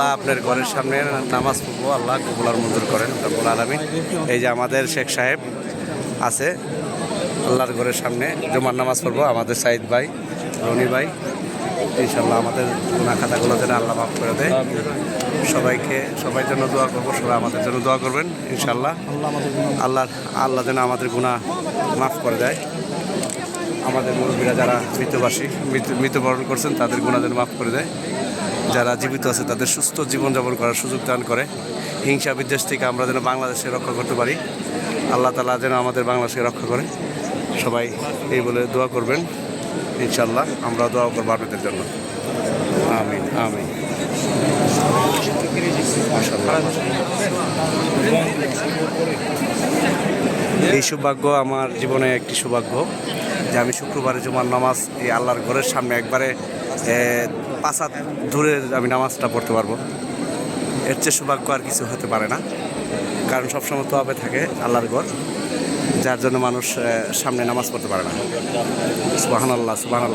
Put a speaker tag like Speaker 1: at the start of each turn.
Speaker 1: আল্লাহ আপনার ঘরের সামনে নামাজ পড়ব, আল্লাহ কবুলার মঞ্জুর করেন রব্বুল আলমিন। এই যে আমাদের শেখ সাহেব আছে, আল্লাহর ঘরের সামনে জুমার নামাজ পড়ব, আমাদের সাইদ ভাই, রনি ভাই ইনশাল্লাহ আমাদের গুণা খাতাগুলো যেন আল্লাহ মাফ করে দেয়। সবাইকে, সবাই জন্য দোয়া করব, সবাই আমাদের জন্য দোয়া করবেন ইনশাল্লাহ আল্লাহ আল্লাহ যেন আমাদের গুণা মাফ করে দেয়। আমাদের মুরব্বীরা যারা মৃত্যুবাসী, মৃত্যু, মৃত্যুবরণ করছেন, তাদের গুণা যেন মাফ করে দেয়। যারা জীবিত আছে, তাদের সুস্থ জীবনযাপন করার সুযোগ দান করে। হিংসা বিদ্বেষ থেকে আমরা যেন বাংলাদেশে রক্ষা করতে পারি। আল্লাহ তালা যেন আমাদের বাংলাদেশকে রক্ষা করে সবাই এই বলে দোয়া করবেন। ইনশাল্লাহ আমরা দোয়া করব আপনাদের জন্য। আমিন। মাশাআল্লাহ। এই সৌভাগ্য আমার জীবনে একটি সৌভাগ্য। যে আমি শুক্রবারে জুমার নামাজ এই আল্লাহর ঘরের সামনে একবারে এ, পাঁচ হাত দূরে আমি নামাজটা পড়তে পারব। এর চেয়ে সৌভাগ্য আর কিছু হতে পারে না। কারণ সবসময় তো হবে থাকে আল্লাহর ঘর যার জন্য মানুষ সামনে নামাজ পড়তে পারে না। সুবাহান আল্লাহ সুবাহান আল্লাহ